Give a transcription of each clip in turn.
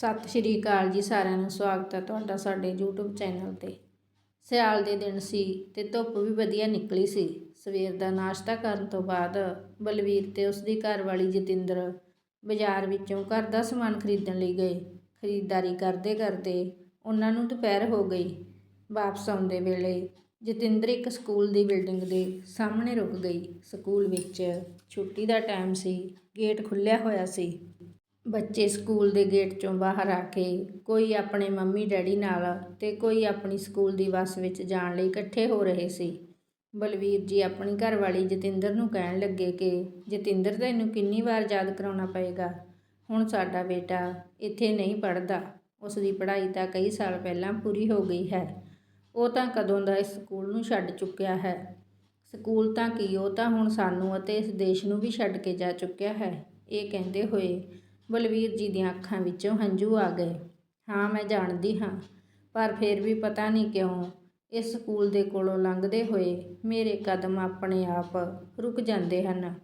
ਸਤਿ ਸ਼੍ਰੀ ਅਕਾਲ ਜੀ ਸਾਰਿਆਂ ਨੂੰ, ਸਵਾਗਤ ਹੈ ਤੁਹਾਡਾ ਸਾਡੇ YouTube ਚੈਨਲ ਤੇ। ਸਿਆਲ ਦੇ ਦਿਨ ਸੀ ਤੇ ਧੁੱਪ ਵੀ ਵਧੀਆ ਨਿਕਲੀ ਸੀ। ਸਵੇਰ ਦਾ ਨਾਸ਼ਤਾ ਕਰਨ ਤੋਂ ਬਾਅਦ ਬਲਵੀਰ ਤੇ ਉਸ ਦੀ ਘਰਵਾਲੀ ਜਤਿੰਦਰ ਬਾਜ਼ਾਰ ਵਿੱਚੋਂ ਘਰ ਦਾ ਸਮਾਨ ਖਰੀਦਣ ਲਈ ਗਏ। ਖਰੀਦਦਾਰੀ ਕਰਦੇ ਕਰਦੇ ਉਹਨਾਂ ਨੂੰ ਦੁਪਹਿਰ ਹੋ ਗਈ। ਵਾਪਸ ਆਉਂਦੇ ਵੇਲੇ ਜਤਿੰਦਰ ਇੱਕ ਸਕੂਲ ਦੀ ਬਿਲਡਿੰਗ ਦੇ ਸਾਹਮਣੇ ਰੁਕ ਗਈ। ਸਕੂਲ ਵਿੱਚ ਛੁੱਟੀ ਦਾ ਟਾਈਮ ਸੀ, ਗੇਟ ਖੁੱਲ੍ਹਿਆ ਹੋਇਆ ਸੀ। ਬੱਚੇ ਸਕੂਲ ਦੇ ਗੇਟ ਚੋਂ ਬਾਹਰ ਆ ਕੇ ਕੋਈ ਆਪਣੇ ਮੰਮੀ ਡੈਡੀ ਨਾਲ ਅਤੇ ਕੋਈ ਆਪਣੀ ਸਕੂਲ ਦੀ ਬੱਸ ਵਿੱਚ ਜਾਣ ਲਈ ਇਕੱਠੇ ਹੋ ਰਹੇ ਸੀ। ਬਲਵੀਰ ਜੀ ਆਪਣੀ ਘਰਵਾਲੀ ਜਤਿੰਦਰ ਨੂੰ ਕਹਿਣ ਲੱਗੇ ਕਿ ਜਤਿੰਦਰ ਤੈਨੂੰ ਕਿੰਨੀ ਵਾਰ ਯਾਦ ਕਰਾਉਣਾ ਪਏਗਾ। ਹੁਣ ਸਾਡਾ ਬੇਟਾ ਇੱਥੇ ਨਹੀਂ ਪੜ੍ਹਦਾ। ਉਸ ਦੀ ਪੜ੍ਹਾਈ ਤਾਂ ਕਈ ਸਾਲ ਪਹਿਲਾਂ ਪੂਰੀ ਹੋ ਗਈ ਹੈ। ਉਹ ਤਾਂ ਕਦੋਂ ਦਾ ਇਸ ਸਕੂਲ ਨੂੰ ਛੱਡ ਚੁੱਕਿਆ ਹੈ। ਸਕੂਲ ਤਾਂ ਕੀ, ਉਹ ਤਾਂ ਹੁਣ ਸਾਨੂੰ ਅਤੇ ਇਸ ਦੇਸ਼ ਨੂੰ ਵੀ ਛੱਡ ਕੇ ਜਾ ਚੁੱਕਿਆ ਹੈ। ਇਹ ਕਹਿੰਦੇ ਹੋਏ ਬਲਵੀਰ ਜੀ ਦੀਆਂ ਅੱਖਾਂ ਵਿੱਚੋਂ ਹੰਝੂ ਆ ਗਏ। ਹਾਂ, ਮੈਂ ਜਾਣਦੀ ਹਾਂ, ਪਰ ਫਿਰ ਵੀ ਪਤਾ ਨਹੀਂ ਕਿਉਂ ਇਸ ਸਕੂਲ ਦੇ ਕੋਲੋਂ ਲੰਘਦੇ ਹੋਏ ਮੇਰੇ ਕਦਮ ਆਪਣੇ ਆਪ ਰੁਕ ਜਾਂਦੇ ਹਨ।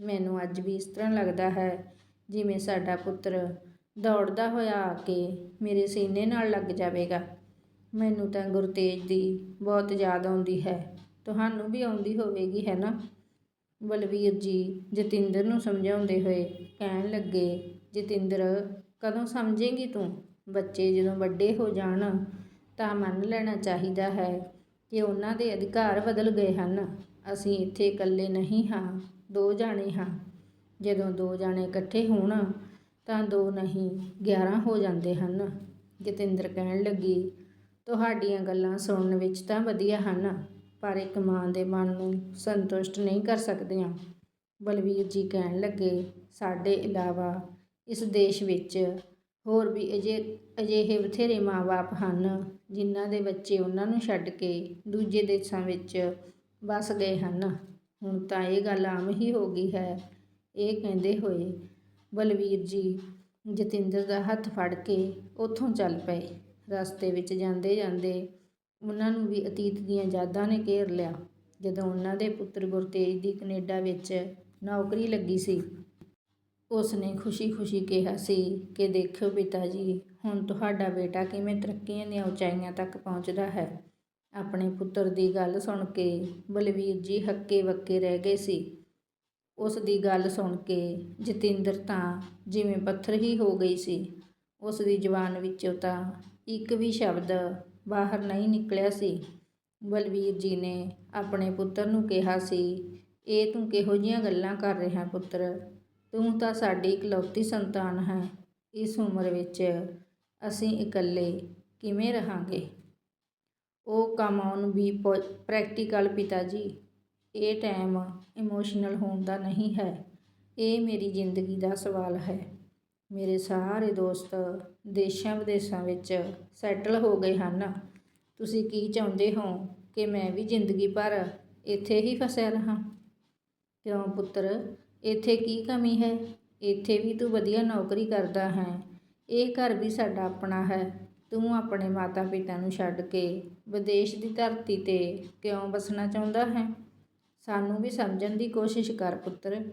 ਮੈਨੂੰ ਅੱਜ ਵੀ ਇਸ ਤਰ੍ਹਾਂ ਲੱਗਦਾ ਹੈ ਜਿਵੇਂ ਸਾਡਾ ਪੁੱਤਰ ਦੌੜਦਾ ਹੋਇਆ ਆ ਕੇ ਮੇਰੇ ਸੀਨੇ ਨਾਲ ਲੱਗ ਜਾਵੇਗਾ। ਮੈਨੂੰ ਤਾਂ ਗੁਰਤੇਜ ਦੀ ਬਹੁਤ ਯਾਦ ਆਉਂਦੀ ਹੈ। ਤੁਹਾਨੂੰ ਵੀ ਆਉਂਦੀ ਹੋਵੇਗੀ, ਹੈ ਨਾ? ਬਲਵੀਰ ਜੀ ਜਤਿੰਦਰ ਨੂੰ ਸਮਝਾਉਂਦੇ ਹੋਏ ਕਹਿਣ ਲੱਗੇ ਜਤਿੰਦਰ, ਕਦੋਂ ਸਮਝੇਂਗੀ ਤੂੰ ਬੱਚੇ ਜਦੋਂ ਵੱਡੇ ਹੋ ਜਾਣ ਤਾਂ ਮੰਨ ਲੈਣਾ ਚਾਹੀਦਾ ਹੈ ਕਿ ਉਹਨਾਂ ਦੇ ਅਧਿਕਾਰ ਬਦਲ ਗਏ ਹਨ। ਅਸੀਂ ਇੱਥੇ ਇਕੱਲੇ ਨਹੀਂ ਹਾਂ, ਦੋ ਜਾਣੇ ਹਾਂ। ਜਦੋਂ ਦੋ ਜਾਣੇ ਇਕੱਠੇ ਹੋਣ ਤਾਂ ਦੋ ਨਹੀਂ 11 ਹੋ ਜਾਂਦੇ ਹਨ। ਜਤਿੰਦਰ ਕਹਿਣ ਲੱਗੀ, ਤੁਹਾਡੀਆਂ ਗੱਲਾਂ ਸੁਣਨ ਵਿੱਚ ਤਾਂ ਵਧੀਆ ਹਨ, ਪਰ ਇੱਕ ਮਾਂ ਦੇ ਮਨ ਨੂੰ ਸੰਤੁਸ਼ਟ ਨਹੀਂ ਕਰ ਸਕਦੀਆਂ। ਬਲਵੀਰ ਜੀ ਕਹਿਣ ਲੱਗੇ, ਸਾਡੇ ਇਲਾਵਾ ਇਸ ਦੇਸ਼ ਵਿੱਚ ਹੋਰ ਵੀ ਅਜੇ, ਅਜਿਹੇ ਬਥੇਰੇ ਮਾਂ-ਬਾਪ ਹਨ, ਜਿਨ੍ਹਾਂ ਦੇ ਬੱਚੇ ਉਹਨਾਂ ਨੂੰ ਛੱਡ ਕੇ ਦੂਜੇ ਦੇਸ਼ਾਂ ਵਿੱਚ ਵੱਸ ਗਏ ਹਨ। ਹੁਣ ਤਾਂ ਇਹ ਗੱਲ ਆਮ ਹੀ ਹੋ ਗਈ ਹੈ। ਇਹ ਕਹਿੰਦੇ ਹੋਏ ਬਲਵੀਰ ਜੀ ਜਤਿੰਦਰ ਦਾ ਹੱਥ ਫੜ ਕੇ ਉੱਥੋਂ ਚੱਲ ਪਏ। ਰਸਤੇ ਵਿੱਚ ਜਾਂਦੇ ਜਾਂਦੇ ਉਹਨਾਂ ਨੂੰ ਵੀ ਅਤੀਤ ਦੀਆਂ ਯਾਦਾਂ ਨੇ ਘੇਰ ਲਿਆ। ਜਦੋਂ ਉਹਨਾਂ ਦੇ ਪੁੱਤਰ ਗੁਰਤੇਜ ਦੀ ਕੈਨੇਡਾ ਵਿੱਚ ਨੌਕਰੀ ਲੱਗੀ ਸੀ ਉਸ ਨੇ ਖੁਸ਼ੀ-ਖੁਸ਼ੀ ਕਿਹਾ ਸੀ ਕਿ ਦੇਖਿਓ ਪਿਤਾ ਜੀ, ਹੁਣ ਤੁਹਾਡਾ ਬੇਟਾ ਕਿਵੇਂ ਤਰੱਕੀਆਂ ਦੀਆਂ ਉਚਾਈਆਂ ਤੱਕ ਪਹੁੰਚਦਾ ਹੈ। ਆਪਣੇ ਪੁੱਤਰ ਦੀ ਗੱਲ ਸੁਣ ਕੇ ਬਲਵੀਰ ਜੀ ਹੱਕੇ ਬੱਕੇ ਰਹਿ ਗਏ ਸੀ। ਉਸ ਦੀ ਗੱਲ ਸੁਣ ਕੇ ਜਤਿੰਦਰ ਤਾਂ ਜਿਵੇਂ ਪੱਥਰ ਹੀ ਹੋ ਗਈ ਸੀ। ਉਸ ਦੀ ਜ਼ੁਬਾਨ ਵਿੱਚੋਂ ਤਾਂ ਇੱਕ ਵੀ ਸ਼ਬਦ ਬਾਹਰ ਨਹੀਂ ਨਿਕਲਿਆ ਸੀ। ਬਲਵੀਰ ਜੀ ਨੇ ਆਪਣੇ ਪੁੱਤਰ ਨੂੰ ਕਿਹਾ ਸੀ, ਇਹ ਤੂੰ ਕਿਹੋ ਜਿਹੀਆਂ ਗੱਲਾਂ ਕਰ ਰਿਹਾ ਪੁੱਤਰ? ਤੂੰ ਤਾਂ ਸਾਡੀ ਇਕਲੌਤੀ ਸੰਤਾਨ ਹੈ। ਇਸ ਉਮਰ ਵਿੱਚ ਅਸੀਂ ਇਕੱਲੇ ਕਿਵੇਂ ਰਹਾਂਗੇ? ਉਹ ਕਮਾਉਣ ਵੀ ਪ੍ਰੈਕਟੀਕਲ ਪਿਤਾ ਜੀ। ਇਹ ਟਾਈਮ ਇਮੋਸ਼ਨਲ ਹੋਣ ਦਾ ਨਹੀਂ ਹੈ। ਇਹ ਮੇਰੀ ਜ਼ਿੰਦਗੀ ਦਾ ਸਵਾਲ ਹੈ। ਮੇਰੇ ਸਾਰੇ ਦੋਸਤ ਦੇਸ਼ਾਂ ਵਿਦੇਸ਼ਾਂ ਵਿੱਚ ਸੈਟਲ ਹੋ ਗਏ ਹਨ। ਤੁਸੀਂ ਕੀ ਚਾਹੁੰਦੇ ਹੋ ਕਿ ਮੈਂ ਵੀ ਜ਼ਿੰਦਗੀ ਭਰ ਇੱਥੇ ਹੀ ਫਸਿਆ ਰਹਾਂ? ਕਿਉਂ ਪੁੱਤਰ? ਇੱਥੇ ਕੀ ਕਮੀ ਹੈ? ਇੱਥੇ ਵੀ ਤੂੰ ਵਧੀਆ ਨੌਕਰੀ ਕਰਦਾ ਹੈ। ਇਹ ਘਰ ਵੀ ਸਾਡਾ ਆਪਣਾ ਹੈ। ਤੂੰ ਆਪਣੇ ਮਾਤਾ ਪਿਤਾ ਨੂੰ ਛੱਡ ਕੇ ਵਿਦੇਸ਼ ਦੀ ਧਰਤੀ ਤੇ ਕਿਉਂ ਵਸਣਾ ਚਾਹੁੰਦਾ ਹੈ? ਸਾਨੂੰ ਵੀ ਸਮਝਣ ਦੀ ਕੋਸ਼ਿਸ਼ ਕਰ, ਪੁੱਤਰ।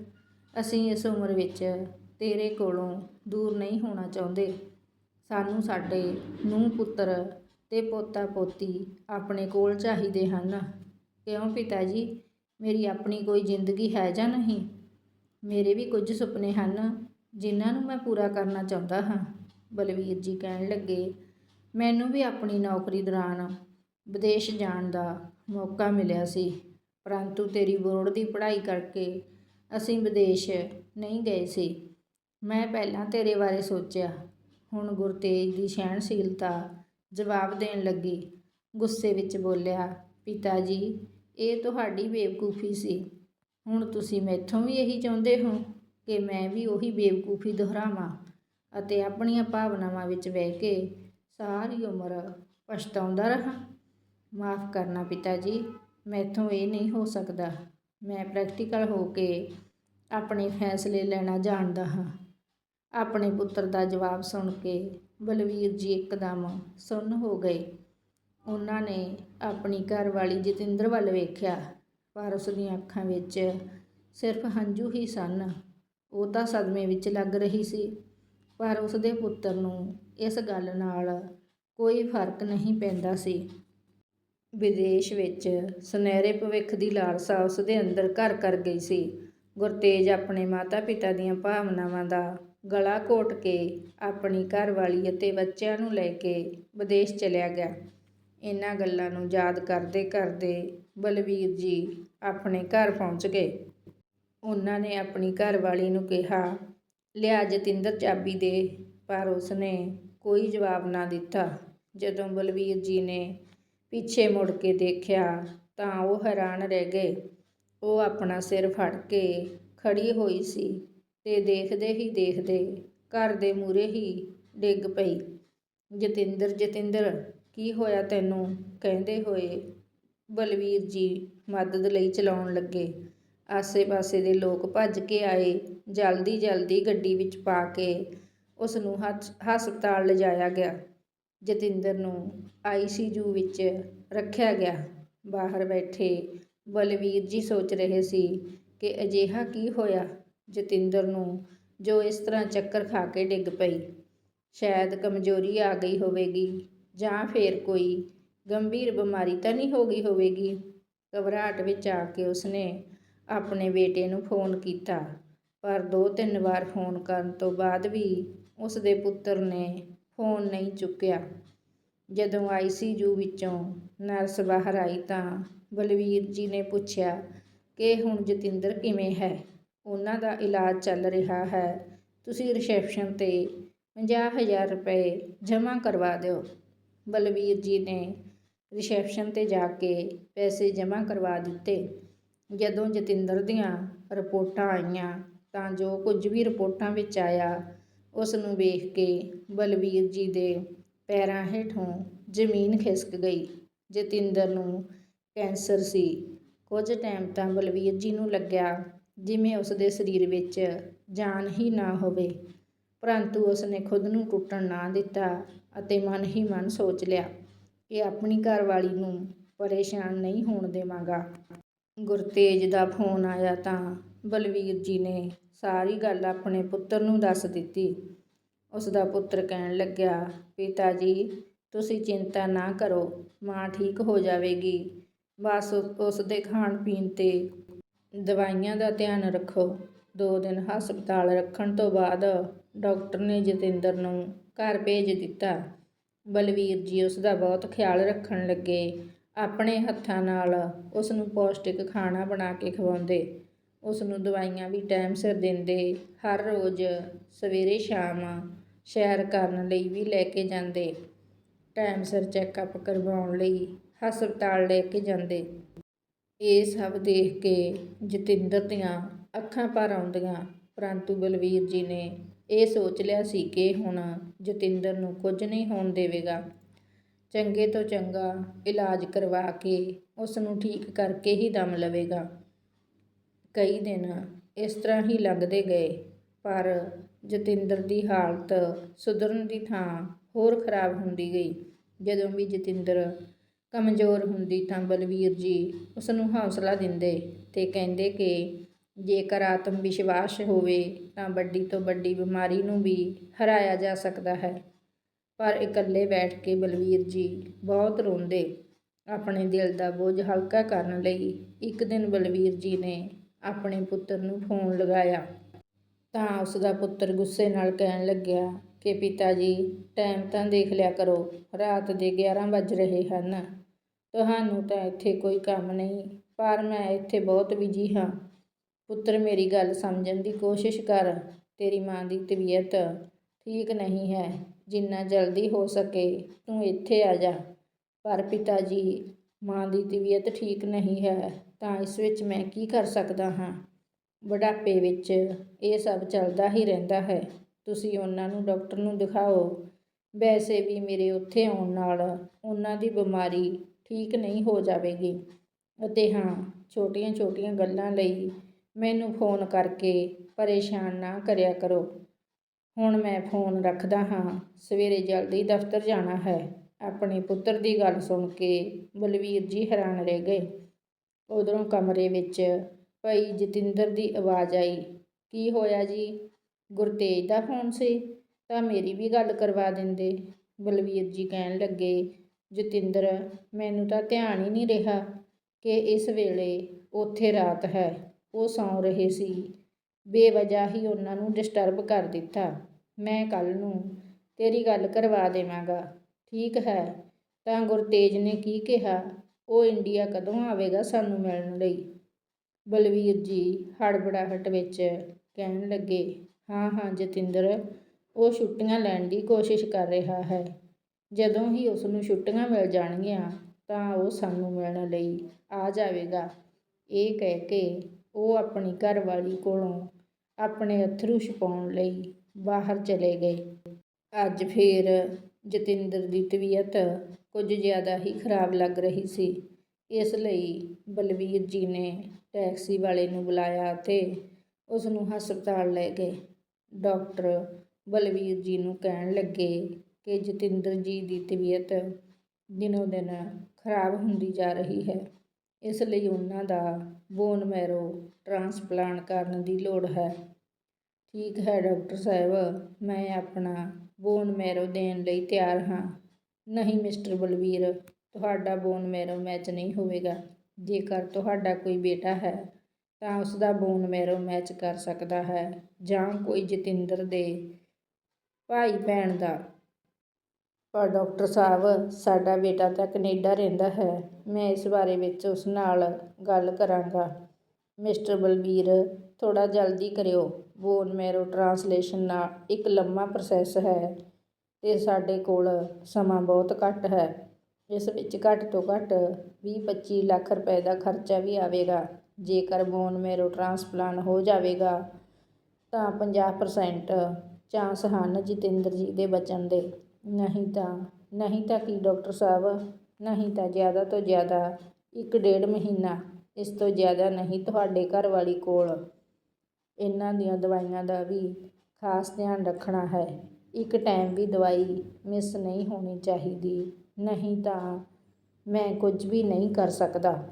ਅਸੀਂ ਇਸ ਉਮਰ ਵਿੱਚ ਤੇਰੇ ਕੋਲੋਂ ਦੂਰ ਨਹੀਂ ਹੋਣਾ ਚਾਹੁੰਦੇ। ਸਾਨੂੰ ਸਾਡੇ ਨੂੰਹ ਪੁੱਤਰ ਤੇ ਪੋਤਾ ਪੋਤੀ ਆਪਣੇ ਕੋਲ ਚਾਹੀਦੇ ਹਨ। ਕਿਉਂ ਪਿਤਾ ਜੀ? ਮੇਰੀ ਆਪਣੀ ਕੋਈ ਜ਼ਿੰਦਗੀ ਹੈ ਜਾਂ ਨਹੀਂ? ਮੇਰੇ ਵੀ ਕੁਝ ਸੁਪਨੇ ਹਨ, ਜਿਨ੍ਹਾਂ ਨੂੰ ਮੈਂ ਪੂਰਾ ਕਰਨਾ ਚਾਹੁੰਦਾ ਹਾਂ। ਬਲਵੀਰ ਜੀ ਕਹਿਣ ਲੱਗੇ, ਮੈਨੂੰ ਵੀ ਆਪਣੀ ਨੌਕਰੀ ਦੌਰਾਨ ਵਿਦੇਸ਼ ਜਾਣ ਦਾ ਮੌਕਾ ਮਿਲਿਆ ਸੀ, ਪਰੰਤੂ ਤੇਰੀ ਬੋਰਡ ਦੀ ਪੜ੍ਹਾਈ ਕਰਕੇ ਅਸੀਂ ਵਿਦੇਸ਼ ਨਹੀਂ ਗਏ ਸੀ। ਮੈਂ ਪਹਿਲਾਂ ਤੇਰੇ ਬਾਰੇ ਸੋਚਿਆ। ਹੁਣ ਗੁਰਤੇਜ ਦੀ ਸਹਿਣਸ਼ੀਲਤਾ ਜਵਾਬ ਦੇਣ ਲੱਗੀ। ਗੁੱਸੇ ਵਿੱਚ ਬੋਲਿਆ, ਪਿਤਾ ਜੀ, ਇਹ ਤੁਹਾਡੀ ਬੇਵਕੂਫੀ ਸੀ। ਹੁਣ ਤੁਸੀਂ ਮੈਥੋਂ ਵੀ ਇਹੀ ਚਾਹੁੰਦੇ ਹੋ ਕਿ ਮੈਂ ਵੀ ਉਹੀ ਬੇਵਕੂਫੀ ਦੁਹਰਾਵਾਂ ਅਤੇ ਆਪਣੀਆਂ ਭਾਵਨਾਵਾਂ ਵਿੱਚ ਬਹਿ ਕੇ ਸਾਰੀ ਉਮਰ ਪਛਤਾਉਂਦਾ ਰਹਾਂ? ਮਾਫ ਕਰਨਾ ਪਿਤਾ ਜੀ, ਮੈਥੋਂ ਇਹ ਨਹੀਂ ਹੋ ਸਕਦਾ। ਮੈਂ ਪ੍ਰੈਕਟੀਕਲ ਹੋ ਕੇ ਆਪਣੇ ਫੈਸਲੇ ਲੈਣਾ ਜਾਣਦਾ ਹਾਂ। ਆਪਣੇ ਪੁੱਤਰ ਦਾ ਜਵਾਬ ਸੁਣ ਕੇ ਬਲਵੀਰ ਜੀ ਇੱਕਦਮ ਸੁੰਨ ਹੋ ਗਏ। ਉਹਨਾਂ ਨੇ ਆਪਣੀ ਘਰਵਾਲੀ ਜਤਿੰਦਰ ਵੱਲ ਵੇਖਿਆ। ਪਰ ਉਸ ਦੀਆਂ ਅੱਖਾਂ ਵਿੱਚ ਸਿਰਫ ਹੰਝੂ ਹੀ ਸਨ ਉਹ ਤਾਂ ਸਦਮੇ ਵਿੱਚ ਲੱਗ ਰਹੀ ਸੀ, ਪਰ ਉਸਦੇ ਪੁੱਤਰ ਨੂੰ ਇਸ ਗੱਲ ਨਾਲ ਕੋਈ ਫ਼ਰਕ ਨਹੀਂ ਪੈਂਦਾ ਸੀ। ਵਿਦੇਸ਼ ਵਿੱਚ ਸੁਨਹਿਰੇ ਭਵਿੱਖ ਦੀ ਲਾਲਸਾ ਉਸਦੇ ਅੰਦਰ ਘਰ ਕਰ ਗਈ ਸੀ। ਗੁਰਤੇਜ ਆਪਣੇ ਮਾਤਾ-ਪਿਤਾ ਦੀਆਂ ਭਾਵਨਾਵਾਂ ਦਾ ਗਲਾ ਘੋਟ ਕੇ ਆਪਣੀ ਘਰਵਾਲੀ ਅਤੇ ਬੱਚਿਆਂ ਨੂੰ ਲੈ ਕੇ ਵਿਦੇਸ਼ ਚਲਿਆ ਗਿਆ। ਇਹਨਾਂ ਗੱਲਾਂ ਨੂੰ ਯਾਦ ਕਰਦੇ-ਕਰਦੇ ਬਲਵੀਰ ਜੀ ਆਪਣੇ ਘਰ ਪਹੁੰਚ ਗਏ। ਉਹਨਾਂ ਨੇ ਆਪਣੀ ਘਰਵਾਲੀ ਨੂੰ ਕਿਹਾ, "ਲਿਆ ਜਤਿੰਦਰ ਚਾਬੀ ਦੇ।" ਪਰ ਉਸਨੇ ਕੋਈ ਜਵਾਬ ਨਾ ਦਿੱਤਾ। ਜਦੋਂ ਬਲਵੀਰ ਜੀ ਨੇ ਪਿੱਛੇ ਮੁੜ ਕੇ ਦੇਖਿਆ ਤਾਂ ਉਹ ਹੈਰਾਨ ਰਹਿ ਗਏ। ਉਹ ਆਪਣਾ ਸਿਰ ਫੜ ਕੇ ਖੜ੍ਹੀ ਹੋਈ ਸੀ ਤੇ ਦੇਖਦੇ ਹੀ ਦੇਖਦੇ ਘਰ ਦੇ ਮੂਹਰੇ ਹੀ ਡਿੱਗ ਪਈ। "ਜਤਿੰਦਰ, ਜਤਿੰਦਰ ਕੀ ਹੋਇਆ ਤੈਨੂੰ?" ਕਹਿੰਦੇ ਹੋਏ ਬਲਵੀਰ ਜੀ ਮਦਦ ਲਈ ਚਲਾਉਣ ਲੱਗੇ। ਆਸੇ-ਪਾਸੇ ਦੇ ਲੋਕ ਭੱਜ ਕੇ ਆਏ। ਜਲਦੀ-ਜਲਦੀ ਗੱਡੀ ਵਿੱਚ ਪਾ ਕੇ ਉਸਨੂੰ ਹਸਪਤਾਲ ਲਿਜਾਇਆ ਗਿਆ। ਜਤਿੰਦਰ ਨੂੰ ਆਈ ਸੀ ਯੂ ਵਿੱਚ ਰੱਖਿਆ ਗਿਆ। ਬਾਹਰ ਬੈਠੇ ਬਲਵੀਰ ਜੀ ਸੋਚ ਰਹੇ ਸੀ ਕਿ ਅਜਿਹਾ ਕੀ ਹੋਇਆ ਜਤਿੰਦਰ ਨੂੰ ਜੋ ਇਸ ਤਰ੍ਹਾਂ ਚੱਕਰ ਖਾ ਕੇ ਡਿੱਗ ਪਈ। ਸ਼ਾਇਦ ਕਮਜ਼ੋਰੀ ਆ ਗਈ ਹੋਵੇਗੀ ਜਾਂ ਫਿਰ ਕੋਈ ਗੰਭੀਰ ਬਿਮਾਰੀ ਤਾਂ ਨਹੀਂ ਹੋ ਗਈ ਹੋਵੇਗੀ। ਘਬਰਾਹਟ ਵਿੱਚ ਆ ਕੇ ਉਸਨੇ ਆਪਣੇ ਬੇਟੇ ਨੂੰ ਫੋਨ ਕੀਤਾ, ਪਰ ਦੋ-ਤਿੰਨ ਵਾਰ ਫੋਨ ਕਰਨ ਤੋਂ ਬਾਅਦ ਵੀ ਉਸਦੇ ਪੁੱਤਰ ਨੇ ਫੋਨ ਨਹੀਂ ਚੁੱਕਿਆ। ਜਦੋਂ ਆਈ ਸੀ ਯੂ ਵਿੱਚੋਂ ਨਰਸ ਬਾਹਰ ਆਈ ਤਾਂ ਬਲਵੀਰ ਜੀ ਨੇ ਪੁੱਛਿਆ ਕਿ ਹੁਣ ਜਤਿੰਦਰ ਕਿਵੇਂ ਹੈ। "ਉਹਨਾਂ ਦਾ ਇਲਾਜ ਚੱਲ ਰਿਹਾ ਹੈ। ਤੁਸੀਂ ਰਿਸੈਪਸ਼ਨ 'ਤੇ ਪੰਜਾਹ ਹਜ਼ਾਰ ਰੁਪਏ ਜਮ੍ਹਾਂ ਕਰਵਾ ਦਿਓ।" ਬਲਵੀਰ ਜੀ ਨੇ ਰਿਸੈਪਸ਼ਨ 'ਤੇ ਜਾ ਕੇ ਪੈਸੇ ਜਮ੍ਹਾਂ ਕਰਵਾ ਦਿੱਤੇ। ਜਦੋਂ ਜਤਿੰਦਰ ਦੀਆਂ ਰਿਪੋਰਟਾਂ ਆਈਆਂ ਤਾਂ ਜੋ ਕੁਝ ਵੀ ਰਿਪੋਰਟਾਂ ਵਿੱਚ ਆਇਆ ਉਸ ਨੂੰ ਵੇਖ ਕੇ ਬਲਵੀਰ ਜੀ ਦੇ ਪੈਰਾਂ ਹੇਠੋਂ ਜ਼ਮੀਨ ਖਿਸਕ ਗਈ। ਜਤਿੰਦਰ ਨੂੰ ਕੈਂਸਰ ਸੀ। ਕੁਝ ਟਾਈਮ ਤਾਂ ਬਲਵੀਰ ਜੀ ਨੂੰ ਲੱਗਿਆ ਜਿਵੇਂ ਉਸਦੇ ਸਰੀਰ ਵਿੱਚ ਜਾਨ ਹੀ ਨਾ ਹੋਵੇ। ਪਰੰਤੂ ਉਸਨੇ ਖੁਦ ਨੂੰ ਟੁੱਟਣ ਨਾ ਦਿੱਤਾ ਅਤੇ ਮਨ ਹੀ ਮਨ ਸੋਚ ਲਿਆ ਕਿ ਆਪਣੀ ਘਰਵਾਲੀ ਨੂੰ ਪਰੇਸ਼ਾਨ ਨਹੀਂ ਹੋਣ ਦੇਵਾਂਗਾ। ਗੁਰਤੇਜ ਦਾ ਫੋਨ ਆਇਆ ਤਾਂ ਬਲਵੀਰ ਜੀ ਨੇ ਸਾਰੀ ਗੱਲ ਆਪਣੇ ਪੁੱਤਰ ਨੂੰ ਦੱਸ ਦਿੱਤੀ। ਉਸਦਾ ਪੁੱਤਰ ਕਹਿਣ ਲੱਗਿਆ, "ਪਿਤਾ ਜੀ ਤੁਸੀਂ ਚਿੰਤਾ ਨਾ ਕਰੋ। ਮਾਂ ਠੀਕ ਹੋ ਜਾਵੇਗੀ। ਬਸ ਉਸਦੇ ਖਾਣ-ਪੀਣ ਤੇ ਦਵਾਈਆਂ ਦਾ ਧਿਆਨ ਰੱਖੋ।" ਦੋ ਦਿਨ ਹਸਪਤਾਲ ਰੱਖਣ ਤੋਂ ਬਾਅਦ ਡਾਕਟਰ ਨੇ ਜਤਿੰਦਰ ਨੂੰ ਘਰ ਭੇਜ ਦਿੱਤਾ। ਬਲਵੀਰ ਜੀ ਉਸਦਾ ਬਹੁਤ ਖਿਆਲ ਰੱਖਣ ਲੱਗੇ। ਆਪਣੇ ਹੱਥਾਂ ਨਾਲ ਉਸਨੂੰ ਪੌਸ਼ਟਿਕ ਖਾਣਾ ਬਣਾ ਕੇ ਖਵਾਉਂਦੇ। ਉਸਨੂੰ ਦਵਾਈਆਂ ਵੀ ਟਾਈਮ ਸਿਰ ਦਿੰਦੇ। ਹਰ ਰੋਜ਼ ਸਵੇਰੇ-ਸ਼ਾਮ ਸੈਰ ਕਰਨ ਲਈ ਵੀ ਲੈ ਕੇ ਜਾਂਦੇ। ਟਾਈਮ ਸਿਰ ਚੈੱਕਅਪ ਕਰਵਾਉਣ ਲਈ ਹਸਪਤਾਲ ਲੈ ਕੇ ਜਾਂਦੇ। ਇਹ ਸਭ ਦੇਖ ਕੇ ਜਤਿੰਦਰ ਦੀਆਂ ਅੱਖਾਂ ਭਰ ਆਉਂਦੀਆਂ। ਪਰੰਤੂ ਬਲਵੀਰ ਜੀ ਨੇ ਇਹ ਸੋਚ ਲਿਆ ਸੀ ਕਿ ਹੁਣ ਜਤਿੰਦਰ ਨੂੰ ਕੁਝ ਨਹੀਂ ਹੋਣ ਦੇਵੇਗਾ। ਚੰਗੇ ਤੋਂ ਚੰਗਾ ਇਲਾਜ ਕਰਵਾ ਕੇ ਉਸ ਨੂੰ ਠੀਕ ਕਰਕੇ ਹੀ ਦਮ ਲਵੇਗਾ। ਕਈ ਦਿਨ ਇਸ ਤਰ੍ਹਾਂ ਹੀ ਲੰਘਦੇ ਗਏ, ਪਰ ਜਤਿੰਦਰ ਦੀ ਹਾਲਤ ਸੁਧਰਨ ਦੀ ਥਾਂ ਹੋਰ ਖਰਾਬ ਹੁੰਦੀ ਗਈ। ਜਦੋਂ ਵੀ ਜਤਿੰਦਰ ਕਮਜ਼ੋਰ ਹੁੰਦੀ ਤਾਂ ਬਲਵੀਰ ਜੀ ਉਸਨੂੰ ਹੌਸਲਾ ਦਿੰਦੇ ਤੇ ਕਹਿੰਦੇ ਕਿ ਜੇਕਰ ਆਤਮ-ਵਿਸ਼ਵਾਸ ਹੋਵੇ ਤਾਂ ਵੱਡੀ ਤੋਂ ਵੱਡੀ ਬਿਮਾਰੀ ਨੂੰ ਵੀ ਹਰਾਇਆ ਜਾ ਸਕਦਾ ਹੈ। ਪਰ ਇਕੱਲੇ ਬੈਠ ਕੇ ਬਲਵੀਰ ਜੀ ਬਹੁਤ ਰੋਂਦੇ। ਆਪਣੇ ਦਿਲ ਦਾ ਬੋਝ ਹਲਕਾ ਕਰਨ ਲਈ ਇੱਕ ਦਿਨ ਬਲਵੀਰ ਜੀ ਨੇ ਆਪਣੇ ਪੁੱਤਰ ਨੂੰ ਫੋਨ ਲਗਾਇਆ। ਤਾਂ ਉਸਦਾ ਪੁੱਤਰ ਗੁੱਸੇ ਨਾਲ ਕਹਿਣ ਲੱਗਿਆ ਕਿ ਪਿਤਾ ਜੀ ਟਾਈਮ ਤਾਂ ਦੇਖ ਲਿਆ ਕਰੋ। ਰਾਤ ਦੇ ਗਿਆਰਾਂ ਵੱਜ ਰਹੇ ਹਨ। ਤੁਹਾਨੂੰ ਤਾਂ ਇੱਥੇ ਕੋਈ ਕੰਮ ਨਹੀਂ, ਪਰ ਮੈਂ ਇੱਥੇ ਬਹੁਤ ਬਿਜ਼ੀ ਹਾਂ। ਪੁੱਤਰ, ਮੇਰੀ ਗੱਲ ਸਮਝਣ ਦੀ ਕੋਸ਼ਿਸ਼ ਕਰ। ਤੇਰੀ ਮਾਂ ਦੀ ਤਬੀਅਤ ਠੀਕ ਨਹੀਂ ਹੈ। ਜਿੰਨਾ ਜਲਦੀ ਹੋ ਸਕੇ ਤੂੰ ਇੱਥੇ ਆ ਜਾ। ਪਰ ਪਿਤਾ ਜੀ, ਮਾਂ ਦੀ ਤਬੀਅਤ ਠੀਕ ਨਹੀਂ ਹੈ, ਤਾਂ ਇਸ ਵਿੱਚ ਮੈਂ ਕੀ ਕਰ ਸਕਦਾ ਹਾਂ। ਬੁਢਾਪੇ ਵਿੱਚ ਇਹ ਸਭ ਚੱਲਦਾ ਹੀ ਰਹਿੰਦਾ ਹੈ। ਤੁਸੀਂ ਉਹਨਾਂ ਨੂੰ ਡਾਕਟਰ ਨੂੰ ਦਿਖਾਓ। ਵੈਸੇ ਵੀ ਮੇਰੇ ਉੱਥੇ ਆਉਣ ਨਾਲ ਉਹਨਾਂ ਦੀ ਬਿਮਾਰੀ ਠੀਕ ਨਹੀਂ ਹੋ ਜਾਵੇਗੀ। ਅਤੇ ਹਾਂ, ਛੋਟੀਆਂ-ਛੋਟੀਆਂ ਗੱਲਾਂ ਲਈ ਮੈਨੂੰ ਫੋਨ ਕਰਕੇ ਪਰੇਸ਼ਾਨ ਨਾ ਕਰਿਆ ਕਰੋ। ਹੁਣ ਮੈਂ ਫੋਨ ਰੱਖਦਾ ਹਾਂ। ਸਵੇਰੇ ਜਲਦੀ ਦਫ਼ਤਰ ਜਾਣਾ ਹੈ। ਆਪਣੇ ਪੁੱਤਰ ਦੀ ਗੱਲ ਸੁਣ ਕੇ ਬਲਵੀਰ ਜੀ ਹੈਰਾਨ ਰਹਿ ਗਏ। ਉਧਰੋਂ ਕਮਰੇ ਵਿੱਚ ਪਈ ਜਤਿੰਦਰ ਦੀ ਆਵਾਜ਼ ਆਈ, "ਕੀ ਹੋਇਆ ਜੀ?" "ਗੁਰਤੇਜ ਦਾ ਫੋਨ ਸੀ?" ਤਾਂ ਮੇਰੀ ਵੀ ਗੱਲ ਕਰਵਾ ਦਿੰਦੇ ਬਲਵੀਰ ਜੀ ਕਹਿਣ ਲੱਗੇ ਜਤਿੰਦਰ ਮੈਨੂੰ ਤਾਂ ਧਿਆਨ ਹੀ ਨਹੀਂ ਰਿਹਾ ਕਿ ਇਸ ਵੇਲੇ ਉੱਥੇ ਰਾਤ ਹੈ ਉਹ ਸੌਂ ਰਹੇ ਸੀ। ਬੇਵਜ੍ਹਾ ਹੀ ਉਹਨਾਂ ਨੂੰ ਡਿਸਟਰਬ ਕਰ ਦਿੱਤਾ। ਮੈਂ ਕੱਲ ਨੂੰ ਤੇਰੀ ਗੱਲ ਕਰਵਾ ਦੇਵਾਂਗਾ। ਠੀਕ ਹੈ। ਤਾਂ ਗੁਰਤੇਜ ਨੇ ਕੀ ਕਿਹਾ? ਉਹ ਇੰਡੀਆ ਕਦੋਂ ਆਵੇਗਾ ਸਾਨੂੰ ਮਿਲਣ ਲਈ? ਬਲਵੀਰ ਜੀ ਹੜਬੜਾਹਟ ਵਿੱਚ ਕਹਿਣ ਲੱਗੇ। ਹਾਂ ਹਾਂ, ਜਤਿੰਦਰ, ਉਹ ਛੁੱਟੀਆਂ ਲੈਣ ਦੀ ਕੋਸ਼ਿਸ਼ ਕਰ ਰਿਹਾ ਹੈ। ਜਦੋਂ ਹੀ ਉਸ ਨੂੰ ਛੁੱਟੀਆਂ ਮਿਲ ਜਾਣਗੀਆਂ ਤਾਂ ਉਹ ਸਾਨੂੰ ਮਿਲਣ ਲਈ ਆ ਜਾਵੇਗਾ। ਇਹ ਕਹਿ ਕੇ ਉਹ ਆਪਣੀ ਘਰਵਾਲੀ ਕੋਲੋਂ ਆਪਣੇ ਅਥਰੂ ਛੁਪਾਉਣ ਲਈ ਬਾਹਰ ਚਲੇ ਗਏ। ਅੱਜ ਫੇਰ ਜਤਿੰਦਰ ਦੀ ਤਬੀਅਤ ਕੁਝ ਜ਼ਿਆਦਾ ਹੀ ਖਰਾਬ ਲੱਗ ਰਹੀ ਸੀ। ਇਸ ਲਈ ਬਲਵੀਰ ਜੀ ਨੇ ਟੈਕਸੀ ਵਾਲੇ ਨੂੰ ਬੁਲਾਇਆ ਅਤੇ ਉਸ ਨੂੰ ਹਸਪਤਾਲ ਲੈ ਗਏ। ਡਾਕਟਰ ਬਲਵੀਰ ਜੀ ਨੂੰ ਕਹਿਣ ਲੱਗੇ ਕਿ ਜਤਿੰਦਰ ਜੀ ਦੀ ਤਬੀਅਤ ਦਿਨੋਂ ਦਿਨ ਖਰਾਬ ਹੁੰਦੀ ਜਾ ਰਹੀ ਹੈ। ਇਸ ਲਈ ਉਹਨਾਂ ਦਾ ਬੋਨ ਮੈਰੋ ਟ੍ਰਾਂਸਪਲਾਂਟ ਕਰਨ ਦੀ ਲੋੜ ਹੈ। ਠੀਕ ਹੈ, ਡਾਕਟਰ ਸਾਹਿਬ, ਮੈਂ ਆਪਣਾ ਬੋਨ ਮੈਰੋ ਦੇਣ ਲਈ ਤਿਆਰ ਹਾਂ। ਨਹੀਂ, ਮਿਸਟਰ ਬਲਵੀਰ, ਤੁਹਾਡਾ ਬੋਨ ਮੈਰੋ ਮੈਚ ਨਹੀਂ ਹੋਵੇਗਾ। ਜੇਕਰ ਤੁਹਾਡਾ ਕੋਈ ਬੇਟਾ ਹੈ, ਤਾਂ ਉਸ ਦਾ ਬੋਨ ਮੈਰੋ ਮੈਚ ਕਰ ਸਕਦਾ ਹੈ ਜਾਂ ਕੋਈ ਜਤਿੰਦਰ ਦੇ ਭਾਈ ਭੈਣ ਦਾ। ਪਰ ਡਾਕਟਰ ਸਾਹਿਬ, ਸਾਡਾ ਬੇਟਾ ਤਾਂ ਕਨੇਡਾ ਰਹਿੰਦਾ ਹੈ। ਮੈਂ ਇਸ ਬਾਰੇ ਵਿੱਚ ਉਸ ਨਾਲ ਗੱਲ ਕਰਾਂਗਾ। ਮਿਸਟਰ ਬਲਬੀਰ, ਥੋੜ੍ਹਾ ਜਲਦੀ ਕਰਿਓ। ਬੋਨ ਮੈਰੋ ਟ੍ਰਾਂਸਲੇਸ਼ਨ ਨਾਲ ਇੱਕ ਲੰਮਾ ਪ੍ਰੋਸੈਸ ਹੈ ਅਤੇ ਸਾਡੇ ਕੋਲ ਸਮਾਂ ਬਹੁਤ ਘੱਟ ਹੈ। ਇਸ ਵਿੱਚ ਘੱਟ ਤੋਂ ਘੱਟ ਵੀਹ ਪੱਚੀ ਲੱਖ ਰੁਪਏ ਦਾ ਖਰਚਾ ਵੀ ਆਵੇਗਾ। ਜੇਕਰ ਬੋਨ ਮੈਰੋ ਟ੍ਰਾਂਸਪਲਾਂਟ ਹੋ ਜਾਵੇਗਾ, ਤਾਂ 50% ਚਾਂਸ ਹਨ ਜਤਿੰਦਰ ਜੀ ਦੇ ਬਚਣ ਦੇ। ਨਹੀਂ ਤਾਂ ਨਹੀਂ ਤਾਂ ਕੀ ਡਾਕਟਰ ਸਾਹਿਬ? ਨਹੀਂ ਤਾਂ ਜ਼ਿਆਦਾ ਤੋਂ ਜ਼ਿਆਦਾ ਇੱਕ ਡੇਢ ਮਹੀਨਾ, ਇਸ ਤੋਂ ਜ਼ਿਆਦਾ ਨਹੀਂ ਤੁਹਾਡੇ ਘਰ ਵਾਲੀ ਕੋਲ। ਇਹਨਾਂ ਦੀਆਂ ਦਵਾਈਆਂ ਦਾ ਵੀ ਖਾਸ ਧਿਆਨ ਰੱਖਣਾ ਹੈ। ਇੱਕ ਟਾਈਮ ਵੀ ਦਵਾਈ ਮਿਸ ਨਹੀਂ ਹੋਣੀ ਚਾਹੀਦੀ। ਨਹੀਂ ਤਾਂ ਮੈਂ ਕੁਝ ਵੀ ਨਹੀਂ ਕਰ ਸਕਦਾ।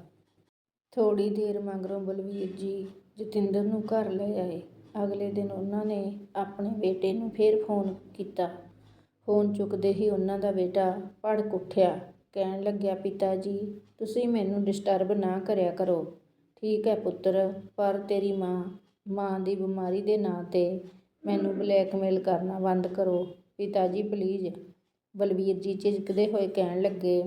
ਥੋੜ੍ਹੀ ਦੇਰ ਮਗਰੋਂ ਬਲਵੀਰ ਜੀ ਜਤਿੰਦਰ ਨੂੰ ਘਰ ਲੈ ਆਏ। ਅਗਲੇ ਦਿਨ ਉਹਨਾਂ ਨੇ ਆਪਣੇ ਬੇਟੇ ਨੂੰ ਫਿਰ ਫੋਨ ਕੀਤਾ। ਫੋਨ ਚੁੱਕਦੇ ਹੀ ਉਹਨਾਂ ਦਾ ਬੇਟਾ ਭੜਕ ਉੱਠਿਆ ਕਹਿਣ ਲੱਗਿਆ, ਪਿਤਾ ਜੀ, ਤੁਸੀਂ ਮੈਨੂੰ ਡਿਸਟਰਬ ਨਾ ਕਰਿਆ ਕਰੋ। ਠੀਕ ਹੈ ਪੁੱਤਰ, ਪਰ ਤੇਰੀ ਮਾਂ ਮਾਂ ਦੀ ਬਿਮਾਰੀ ਦੇ ਨਾਂ 'ਤੇ ਮੈਨੂੰ ਬਲੈਕਮੇਲ ਕਰਨਾ ਬੰਦ ਕਰੋ। ਪਿਤਾ ਜੀ ਪਲੀਜ਼ ਬਲਬੀਰ ਜੀ ਝਿਜਕਦੇ ਹੋਏ ਕਹਿਣ ਲੱਗੇ,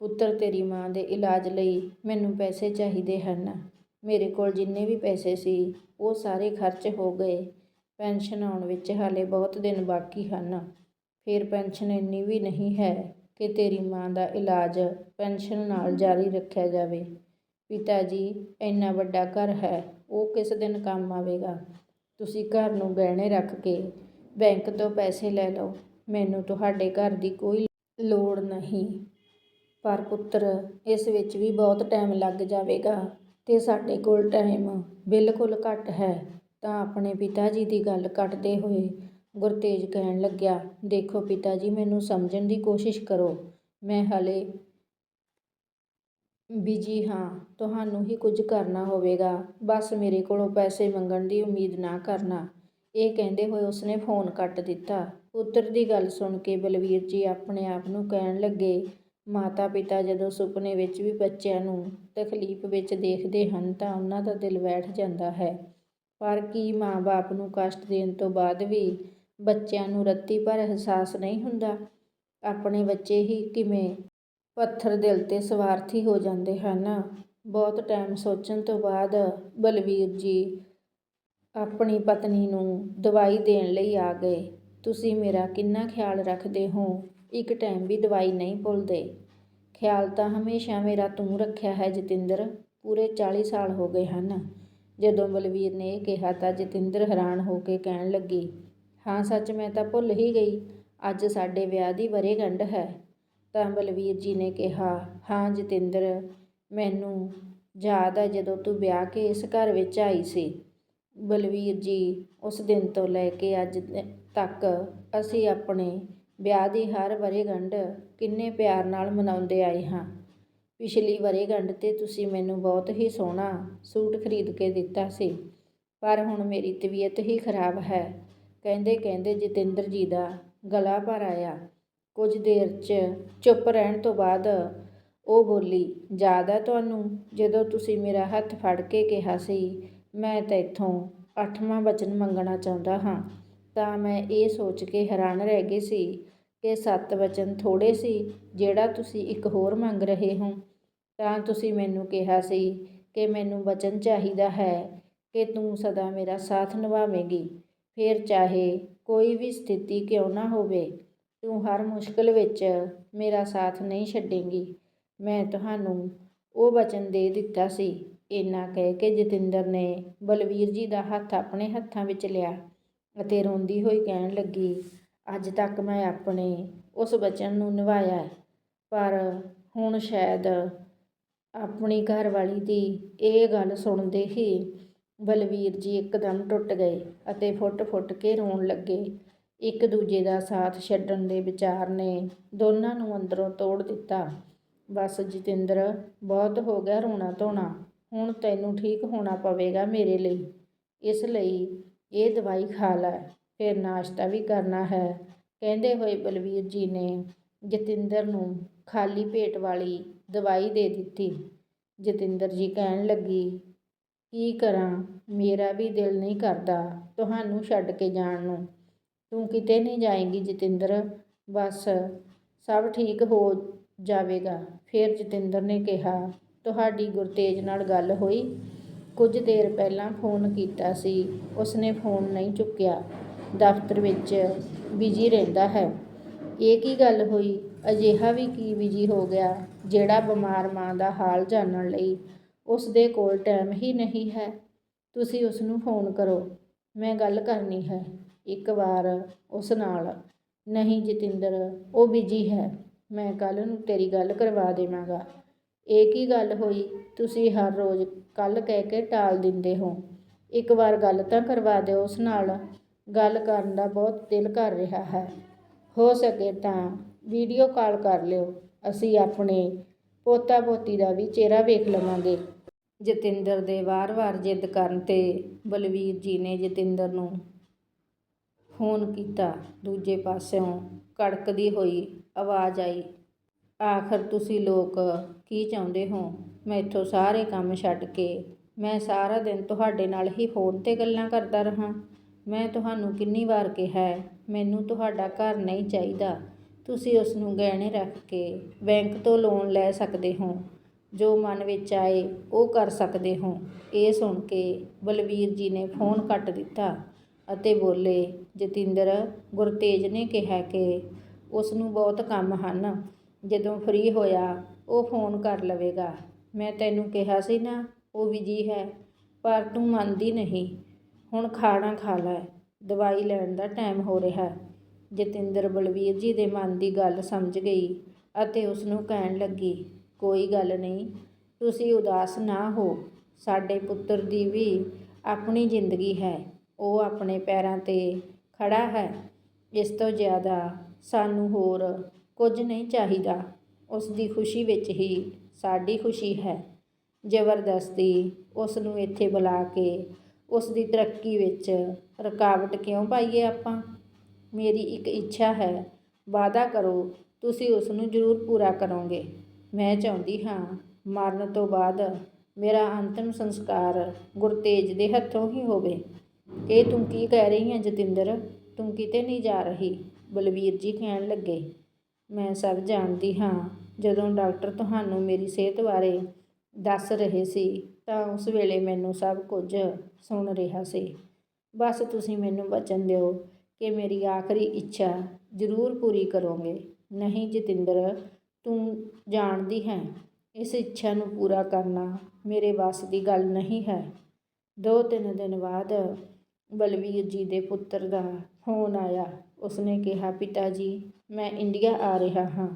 ਪੁੱਤਰ, ਤੇਰੀ ਮਾਂ ਦੇ ਇਲਾਜ ਲਈ ਮੈਨੂੰ ਪੈਸੇ ਚਾਹੀਦੇ ਹਨ। ਮੇਰੇ ਕੋਲ ਜਿੰਨੇ ਵੀ ਪੈਸੇ ਸੀ, ਉਹ ਸਾਰੇ ਖਰਚ ਹੋ ਗਏ। ਪੈਨਸ਼ਨ ਆਉਣ ਵਿੱਚ ਹਾਲੇ ਬਹੁਤ ਦਿਨ ਬਾਕੀ ਹਨ। ਫਿਰ ਪੈਨਸ਼ਨ ਇੰਨੀ ਵੀ ਨਹੀਂ ਹੈ ਕਿ ਤੇਰੀ ਮਾਂ ਦਾ ਇਲਾਜ ਪੈਨਸ਼ਨ ਨਾਲ ਜਾਰੀ ਰੱਖਿਆ ਜਾਵੇ। ਪਿਤਾ ਜੀ, ਇੰਨਾ ਵੱਡਾ ਘਰ ਹੈ, ਉਹ ਕਿਸ ਦਿਨ ਕੰਮ ਆਵੇਗਾ? ਤੁਸੀਂ ਘਰ ਨੂੰ ਗਹਿਣੇ ਰੱਖ ਕੇ ਬੈਂਕ ਤੋਂ ਪੈਸੇ ਲੈ ਲਓ। ਮੈਨੂੰ ਤੁਹਾਡੇ ਘਰ ਦੀ ਕੋਈ ਲੋੜ ਨਹੀਂ। ਪਰ ਪੁੱਤਰ, ਇਸ ਵਿੱਚ ਵੀ ਬਹੁਤ ਟਾਈਮ ਲੱਗ ਜਾਵੇਗਾ ਤੇ ਸਾਡੇ ਕੋਲ ਟਾਈਮ ਬਿਲਕੁਲ ਘੱਟ ਹੈ। ਤਾਂ ਆਪਣੇ ਪਿਤਾ ਜੀ ਦੀ ਗੱਲ ਕੱਟਦੇ ਹੋਏ ਗੁਰਤੇਜ ਕਹਿਣ ਲੱਗਿਆ, ਦੇਖੋ ਪਿਤਾ ਜੀ ਮੈਨੂੰ ਸਮਝਣ ਦੀ ਕੋਸ਼ਿਸ਼ ਕਰੋ। ਮੈਂ ਹਾਲੇ ਬਿਜ਼ੀ ਹਾਂ, ਤੁਹਾਨੂੰ ਹੀ ਕੁਝ ਕਰਨਾ ਹੋਵੇਗਾ। ਬਸ ਮੇਰੇ ਕੋਲੋਂ ਪੈਸੇ ਮੰਗਣ ਦੀ ਉਮੀਦ ਨਾ ਕਰਨਾ। ਇਹ ਕਹਿੰਦੇ ਹੋਏ ਉਸਨੇ ਫੋਨ ਕੱਟ ਦਿੱਤਾ। ਪੁੱਤਰ ਦੀ ਗੱਲ ਸੁਣ ਕੇ ਬਲਵੀਰ ਜੀ ਆਪਣੇ ਆਪ ਨੂੰ ਕਹਿਣ ਲੱਗੇ ਮਾਤਾ ਪਿਤਾ ਜਦੋਂ ਸੁਪਨੇ ਵਿੱਚ ਵੀ ਬੱਚਿਆਂ ਨੂੰ ਤਕਲੀਫ ਵਿੱਚ ਦੇਖਦੇ ਹਨ ਤਾਂ ਉਹਨਾਂ ਦਾ ਦਿਲ ਬੈਠ ਜਾਂਦਾ ਹੈ। ਪਰ ਕੀ ਮਾਂ-ਬਾਪ ਨੂੰ ਕਸ਼ਟ ਦੇਣ ਤੋਂ ਬਾਅਦ ਵੀ ਬੱਚਿਆਂ ਨੂੰ ਰੱਤੀ ਭਰ ਅਹਿਸਾਸ ਨਹੀਂ ਹੁੰਦਾ। ਆਪਣੇ ਬੱਚੇ ਹੀ ਕਿਵੇਂ ਪੱਥਰ ਦਿਲ ਤੇ ਸਵਾਰਥੀ ਹੋ ਜਾਂਦੇ ਹਨ। ਬਹੁਤ ਟਾਈਮ ਸੋਚਣ ਤੋਂ ਬਾਅਦ ਬਲਵੀਰ ਜੀ ਆਪਣੀ ਪਤਨੀ ਨੂੰ ਦਵਾਈ ਦੇਣ ਲਈ ਆ ਗਏ। ਤੁਸੀਂ ਮੇਰਾ ਕਿੰਨਾ ਖਿਆਲ ਰੱਖਦੇ ਹੋ? ਇੱਕ ਟਾਈਮ ਵੀ ਦਵਾਈ ਨਹੀਂ ਭੁੱਲਦੇ। ਖਿਆਲ ਤਾਂ ਹਮੇਸ਼ਾ ਮੇਰਾ ਤੂੰ ਰੱਖਿਆ ਹੈ ਜਤਿੰਦਰ। ਪੂਰੇ 40 ਸਾਲ ਹੋ ਗਏ ਹਨ। ਜਦੋਂ ਬਲਵੀਰ ਨੇ ਇਹ ਕਿਹਾ ਤਾਂ ਜਤਿੰਦਰ ਹੈਰਾਨ ਹੋ ਕੇ ਕਹਿਣ ਲੱਗੀ ਹਾਂ, ਸੱਚ ਮੈਂ ਤਾਂ ਭੁੱਲ ਹੀ ਗਈ। ਅੱਜ ਸਾਡੇ ਵਿਆਹ ਦੀ ਵਰ੍ਹੇਗੰਢ ਹੈ। ਤਾਂ ਬਲਵੀਰ ਜੀ ਨੇ ਕਿਹਾ, ਹਾਂ ਜਤਿੰਦਰ, ਮੈਨੂੰ ਯਾਦ ਹੈ ਜਦੋਂ ਤੂੰ ਵਿਆਹ ਕੇ ਇਸ ਘਰ ਵਿੱਚ ਆਈ ਸੀ। ਬਲਵੀਰ ਜੀ, ਉਸ ਦਿਨ ਤੋਂ ਲੈ ਕੇ ਅੱਜ ਤੱਕ ਅਸੀਂ ਆਪਣੇ ਵਿਆਹ ਦੀ ਹਰ ਵਰ੍ਹੇਗੰਢ ਕਿੰਨੇ ਪਿਆਰ ਨਾਲ ਮਨਾਉਂਦੇ ਆਏ ਹਾਂ। ਪਿਛਲੀ ਵਰ੍ਹੇਗੰਢ 'ਤੇ ਤੁਸੀਂ ਮੈਨੂੰ ਬਹੁਤ ਹੀ ਸੋਹਣਾ ਸੂਟ ਖਰੀਦ ਕੇ ਦਿੱਤਾ ਸੀ। ਪਰ ਹੁਣ ਮੇਰੀ ਤਬੀਅਤ ਹੀ ਖਰਾਬ ਹੈ। ਕਹਿੰਦੇ ਕਹਿੰਦੇ ਜਤਿੰਦਰ ਜੀ ਦਾ ਗਲਾ ਭਰ ਆਇਆ। ਕੁਝ ਦੇਰ 'ਚ ਚੁੱਪ ਰਹਿਣ ਤੋਂ ਬਾਅਦ ਉਹ ਬੋਲੀ, ਯਾਦ ਹੈ ਤੁਹਾਨੂੰ? ਜਦੋਂ ਤੁਸੀਂ ਮੇਰਾ ਹੱਥ ਫੜ ਕੇ ਕਿਹਾ ਸੀ, ਮੈਂ ਤੈਥੋਂ ਅੱਠਵਾਂ ਬਚਨ ਮੰਗਣਾ ਚਾਹੁੰਦਾ ਹਾਂ, ਤਾਂ ਮੈਂ ਇਹ ਸੋਚ ਕੇ ਹੈਰਾਨ ਰਹਿ ਗਈ ਸੀ ਕਿ ਸੱਤ ਵਚਨ ਥੋੜੇ ਸੀ, ਜਿਹੜਾ ਤੁਸੀਂ ਇੱਕ ਹੋਰ ਮੰਗ ਰਹੇ ਹੋ। ਤਾਂ ਤੁਸੀਂ ਮੈਨੂੰ ਕਿਹਾ ਸੀ ਕਿ ਮੈਨੂੰ ਬਚਨ ਚਾਹੀਦਾ ਹੈ ਕਿ ਤੂੰ ਸਦਾ ਮੇਰਾ ਸਾਥ ਨਿਭਾਵੇਂਗੀ। ਫਿਰ ਚਾਹੇ ਕੋਈ ਵੀ ਸਥਿਤੀ ਕਿਉਂ ਨਾ ਹੋਵੇ, ਤੂੰ ਹਰ ਮੁਸ਼ਕਲ ਵਿੱਚ ਮੇਰਾ ਸਾਥ ਨਹੀਂ ਛੱਡੇਂਗੀ। ਮੈਂ ਤੁਹਾਨੂੰ ਉਹ ਵਚਨ ਦੇ ਦਿੱਤਾ ਸੀ, ਇੰਨਾ ਕਹਿ ਕੇ ਜਤਿੰਦਰ ਨੇ ਬਲਵੀਰ ਜੀ ਦਾ ਹੱਥ ਆਪਣੇ ਹੱਥਾਂ ਵਿੱਚ ਲਿਆ ਅਤੇ ਰੋਂਦੀ ਹੋਈ ਕਹਿਣ ਲੱਗੀ, ਅੱਜ ਤੱਕ ਮੈਂ ਆਪਣੇ ਉਸ ਵਚਨ ਨੂੰ ਨਿਭਾਇਆ ਹੈ, ਪਰ ਹੁਣ ਸ਼ਾਇਦ ਆਪਣੀ ਘਰਵਾਲੀ ਦੀ ਇਹ ਗੱਲ ਸੁਣਦੇ ਹੀ ਬਲਵੀਰ ਜੀ ਇੱਕਦਮ ਟੁੱਟ ਗਏ ਅਤੇ ਫੁੱਟ-ਫੁੱਟ ਕੇ ਰੋਣ ਲੱਗੇ। ਇੱਕ ਦੂਜੇ ਦਾ ਸਾਥ ਛੱਡਣ ਦੇ ਵਿਚਾਰ ਨੇ ਦੋਨਾਂ ਨੂੰ ਅੰਦਰੋਂ ਤੋੜ ਦਿੱਤਾ। ਬਸ ਜਤਿੰਦਰ, ਬਹੁਤ ਹੋ ਗਿਆ ਰੋਣਾ ਧੋਣਾ। ਹੁਣ ਤੈਨੂੰ ਠੀਕ ਹੋਣਾ ਪਵੇਗਾ ਮੇਰੇ ਲਈ। ਇਸ ਲਈ ਇਹ ਦਵਾਈ ਖਾ ਲੈ, ਫਿਰ ਨਾਸ਼ਤਾ ਵੀ ਕਰਨਾ ਹੈ। ਕਹਿੰਦੇ ਹੋਏ ਬਲਵੀਰ ਜੀ ਨੇ ਜਤਿੰਦਰ ਨੂੰ ਖਾਲੀ ਪੇਟ ਵਾਲੀ ਦਵਾਈ ਦੇ ਦਿੱਤੀ। ਜਤਿੰਦਰ ਜੀ ਕਹਿਣ ਲੱਗੀ ਕੀ ਕਰਾਂ? ਮੇਰਾ ਵੀ ਦਿਲ ਨਹੀਂ ਕਰਦਾ ਤੁਹਾਨੂੰ ਛੱਡ ਕੇ ਜਾਣ ਨੂੰ। ਤੂੰ ਕਿਤੇ ਨਹੀਂ ਜਾਏਂਗੀ ਜਤਿੰਦਰ? ਬਸ, ਸਭ ਠੀਕ ਹੋ ਜਾਵੇਗਾ। ਫਿਰ ਜਤਿੰਦਰ ਨੇ ਕਿਹਾ, ਤੁਹਾਡੀ ਗੁਰਤੇਜ ਨਾਲ ਗੱਲ ਹੋਈ? ਕੁਝ ਦੇਰ ਪਹਿਲਾਂ ਫੋਨ ਕੀਤਾ ਸੀ। ਉਸਨੇ ਫੋਨ ਨਹੀਂ ਚੁੱਕਿਆ। ਦਫ਼ਤਰ ਵਿੱਚ ਬਿਜ਼ੀ ਰਹਿੰਦਾ ਹੈ। ਇਹ ਕੀ ਗੱਲ ਹੋਈ? ਅਜਿਹਾ ਵੀ ਕੀ ਬਿਜ਼ੀ ਹੋ ਗਿਆ, ਜਿਹੜਾ ਬਿਮਾਰ ਮਾਂ ਦਾ ਹਾਲ ਜਾਣਨ ਲਈ ਉਸ ਦੇ ਕੋਲ ਟਾਈਮ ਹੀ ਨਹੀਂ ਹੈ। ਤੁਸੀਂ ਉਸ ਨੂੰ ਫੋਨ ਕਰੋ। ਮੈਂ ਗੱਲ ਕਰਨੀ ਹੈ। ਇੱਕ ਵਾਰ ਉਸ ਨਾਲ। ਨਹੀਂ ਜਤਿੰਦਰ, ਉਹ ਬਿਜ਼ੀ ਹੈ। ਮੈਂ ਕੱਲ੍ਹ ਨੂੰ ਤੇਰੀ ਗੱਲ ਕਰਵਾ ਦੇਵਾਂਗਾ। ਇਹ ਕੀ ਗੱਲ ਹੋਈ? ਤੁਸੀਂ ਹਰ ਰੋਜ਼ ਕੱਲ ਕਹਿ ਕੇ ਟਾਲ ਦਿੰਦੇ ਹੋ। ਇੱਕ ਵਾਰ ਗੱਲ ਤਾਂ ਕਰਵਾ ਦਿਓ ਉਸ ਨਾਲ। ਗੱਲ ਕਰਨ ਦਾ ਬਹੁਤ ਦਿਲ ਕਰ ਰਿਹਾ ਹੈ। ਹੋ ਸਕੇ ਤਾਂ ਵੀਡੀਓ ਕਾਲ ਕਰ ਲਿਓ। ਅਸੀਂ ਆਪਣੇ ਪੋਤਾ ਪੋਤੀ ਦਾ ਵੀ ਚਿਹਰਾ ਵੇਖ ਲਵਾਂਗੇ। ਜਤਿੰਦਰ ਦੇ ਵਾਰ-ਵਾਰ ਜਿੱਦ ਕਰਨ ਤੇ ਬਲਵੀਰ ਜੀ ਨੇ ਜਤਿੰਦਰ ਨੂੰ ਫੋਨ ਕੀਤਾ। ਦੂਜੇ ਪਾਸਿਓਂ ਕੜਕਦੀ ਹੋਈ ਆਵਾਜ਼ ਆਈ, ਆਖਰ ਤੁਸੀਂ ਲੋਕ ਕੀ ਚਾਹੁੰਦੇ ਹੋ? ਮੈਂ ਇੱਥੋਂ ਸਾਰੇ ਕੰਮ ਛੱਡ ਕੇ, ਮੈਂ ਸਾਰਾ ਦਿਨ ਤੁਹਾਡੇ ਨਾਲ ਹੀ ਫੋਨ ਤੇ ਗੱਲਾਂ ਕਰਦਾ ਰਹਾ। ਮੈਂ ਤੁਹਾਨੂੰ ਕਿੰਨੀ ਵਾਰ ਕਿਹਾ ਮੈਨੂੰ ਤੁਹਾਡਾ ਘਰ ਨਹੀਂ ਚਾਹੀਦਾ। ਤੁਸੀਂ ਉਸ ਨੂੰ ਗਹਿਣੇ ਰੱਖ ਕੇ ਬੈਂਕ ਤੋਂ ਲੋਨ ਲੈ ਸਕਦੇ ਹੋ। ਜੋ ਮਨ ਵਿੱਚ ਆਏ, ਉਹ ਕਰ ਸਕਦੇ ਹੋ। ਇਹ ਸੁਣ ਕੇ ਬਲਬੀਰ ਜੀ ਨੇ ਫੋਨ ਕੱਟ ਦਿੱਤਾ ਅਤੇ ਬੋਲੇ, ਜਤਿੰਦਰ, ਗੁਰਤੇਜ ਨੇ ਕਿਹਾ ਕਿ ਉਸ ਨੂੰ ਬਹੁਤ ਕੰਮ ਹਨ। ਜਦੋਂ ਫ੍ਰੀ ਹੋਇਆ, ਉਹ ਫੋਨ ਕਰ ਲਵੇਗਾ। ਮੈਂ ਤੈਨੂੰ ਕਿਹਾ ਸੀ ਨਾ, ਉਹ ਬਿਜ਼ੀ ਹੈ, ਪਰ ਤੂੰ ਮੰਨਦੀ ਨਹੀਂ। ਹੁਣ ਖਾਣਾ ਖਾ ਲੈ। ਦਵਾਈ ਲੈਣ ਦਾ ਟਾਈਮ ਹੋ ਰਿਹਾ। ਜਤਿੰਦਰ ਬਲਬੀਰ ਜੀ ਦੇ ਮਨ ਦੀ ਗੱਲ ਸਮਝ ਗਈ ਅਤੇ ਉਸ ਨੂੰ ਕਹਿਣ ਲੱਗੀ, ਕੋਈ ਗੱਲ ਨਹੀਂ, ਤੁਸੀਂ ਉਦਾਸ ਨਾ ਹੋ। ਸਾਡੇ ਪੁੱਤਰ ਦੀ ਵੀ ਆਪਣੀ ਜ਼ਿੰਦਗੀ ਹੈ। ਉਹ ਆਪਣੇ ਪੈਰਾਂ ਤੇ ਖੜਾ ਹੈ। ਇਸ ਤੋਂ ਜ਼ਿਆਦਾ ਸਾਨੂੰ ਹੋਰ ਕੁਝ ਨਹੀਂ ਚਾਹੀਦਾ। ਉਸ ਦੀ ਖੁਸ਼ੀ ਵਿੱਚ ਹੀ ਸਾਡੀ ਖੁਸ਼ੀ ਹੈ। ਜ਼ਬਰਦਸਤੀ ਉਸ ਨੂੰ ਇੱਥੇ ਬੁਲਾ ਕੇ ਉਸ ਦੀ ਤਰੱਕੀ ਵਿੱਚ ਰੁਕਾਵਟ ਕਿਉਂ ਪਾਈਏ ਆਪਾਂ? ਮੇਰੀ ਇੱਕ ਇੱਛਾ ਹੈ। ਵਾਅਦਾ ਕਰੋ, ਤੁਸੀਂ ਉਸ ਨੂੰ ਜ਼ਰੂਰ ਪੂਰਾ ਕਰੋਗੇ। ਮੈਂ ਚਾਹੁੰਦੀ ਹਾਂ, ਮਰਨ ਤੋਂ ਬਾਅਦ ਮੇਰਾ ਅੰਤਿਮ ਸੰਸਕਾਰ ਗੁਰਤੇਜ ਦੇ ਹੱਥੋਂ ਹੀ ਹੋਵੇ। ਇਹ ਤੂੰ ਕੀ ਕਹਿ ਰਹੀ ਹੈ ਜਤਿੰਦਰ? ਤੂੰ ਕਿਤੇ ਨਹੀਂ ਜਾ ਰਹੀ? ਬਲਵੀਰ ਜੀ ਕਹਿਣ ਲੱਗੇ। ਮੈਂ ਸਭ ਜਾਣਦੀ ਹਾਂ, ਜਦੋਂ ਡਾਕਟਰ ਤੁਹਾਨੂੰ ਮੇਰੀ ਸਿਹਤ ਬਾਰੇ ਦੱਸ ਰਹੇ ਸੀ, ਤਾਂ ਉਸ ਵੇਲੇ ਮੈਨੂੰ ਸਭ ਕੁਝ ਸੁਣ ਰਿਹਾ ਸੀ। ਬਸ ਤੁਸੀਂ ਮੈਨੂੰ ਬਚਨ ਦਿਓ। ਕਿ ਮੇਰੀ ਆਖਰੀ ਇੱਛਾ ਜ਼ਰੂਰ ਪੂਰੀ ਕਰੋਗੇ। ਨਹੀਂ ਜਤਿੰਦਰ, ਤੂੰ ਜਾਣਦੀ ਹੈ, ਇਸ ਇੱਛਾ ਨੂੰ ਪੂਰਾ ਕਰਨਾ ਮੇਰੇ ਵੱਸ ਦੀ ਗੱਲ ਨਹੀਂ ਹੈ। ਦੋ ਤਿੰਨ ਦਿਨ ਬਾਅਦ ਬਲਵੀਰ ਜੀ ਦੇ ਪੁੱਤਰ ਦਾ ਫੋਨ ਆਇਆ। ਉਸਨੇ ਕਿਹਾ, ਪਿਤਾ ਜੀ, ਮੈਂ ਇੰਡੀਆ ਆ ਰਿਹਾ ਹਾਂ।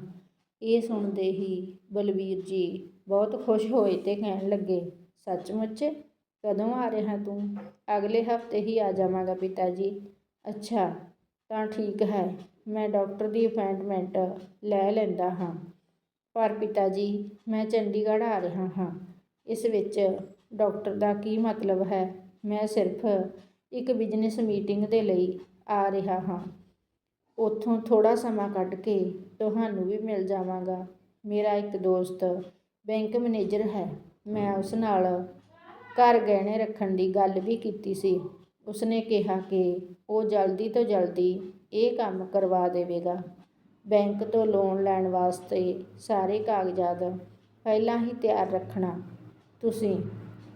ਇਹ ਸੁਣਦੇ ਹੀ ਬਲਵੀਰ ਜੀ ਬਹੁਤ ਖੁਸ਼ ਹੋਏ ਤੇ ਕਹਿਣ ਲੱਗੇ, ਸੱਚਮੁੱਚ? ਕਦੋਂ ਆ ਰਿਹਾ ਤੂੰ? ਅਗਲੇ ਹਫ਼ਤੇ ਹੀ ਆ ਜਾਵਾਂਗਾ ਪਿਤਾ ਜੀ। ਅੱਛਾ, ਤਾਂ ਠੀਕ ਹੈ, ਮੈਂ ਡਾਕਟਰ ਦੀ ਅਪੁਆਇੰਟਮੈਂਟ ਲੈ ਲੈਂਦਾ ਹਾਂ। ਪਰ ਪਿਤਾ ਜੀ ਮੈਂ ਚੰਡੀਗੜ੍ਹ ਆ ਰਿਹਾ ਹਾਂ। ਇਸ ਵਿੱਚ ਡਾਕਟਰ ਦਾ ਕੀ ਮਤਲਬ ਹੈ? ਮੈਂ ਸਿਰਫ ਇੱਕ ਬਿਜ਼ਨਸ ਮੀਟਿੰਗ ਦੇ ਲਈ ਆ ਰਿਹਾ ਹਾਂ। ਉੱਥੋਂ ਥੋੜ੍ਹਾ ਸਮਾਂ ਕੱਢ ਕੇ ਤੁਹਾਨੂੰ ਵੀ ਮਿਲ ਜਾਵਾਂਗਾ। ਮੇਰਾ ਇੱਕ ਦੋਸਤ ਬੈਂਕ ਮੈਨੇਜਰ ਹੈ। ਮੈਂ ਉਸ ਨਾਲ ਘਰ ਗਹਿਣੇ ਰੱਖਣ ਦੀ ਗੱਲ ਵੀ ਕੀਤੀ ਸੀ। ਉਸਨੇ ਕਿਹਾ ਕਿ ਉਹ ਜਲਦੀ ਤੋਂ ਜਲਦੀ ਇਹ ਕੰਮ ਕਰਵਾ ਦੇਵੇਗਾ। ਬੈਂਕ ਤੋਂ ਲੋਨ ਲੈਣ ਵਾਸਤੇ ਸਾਰੇ ਕਾਗਜ਼ਾਤ ਪਹਿਲਾਂ ਹੀ ਤਿਆਰ ਰੱਖਣਾ। ਤੁਸੀਂ,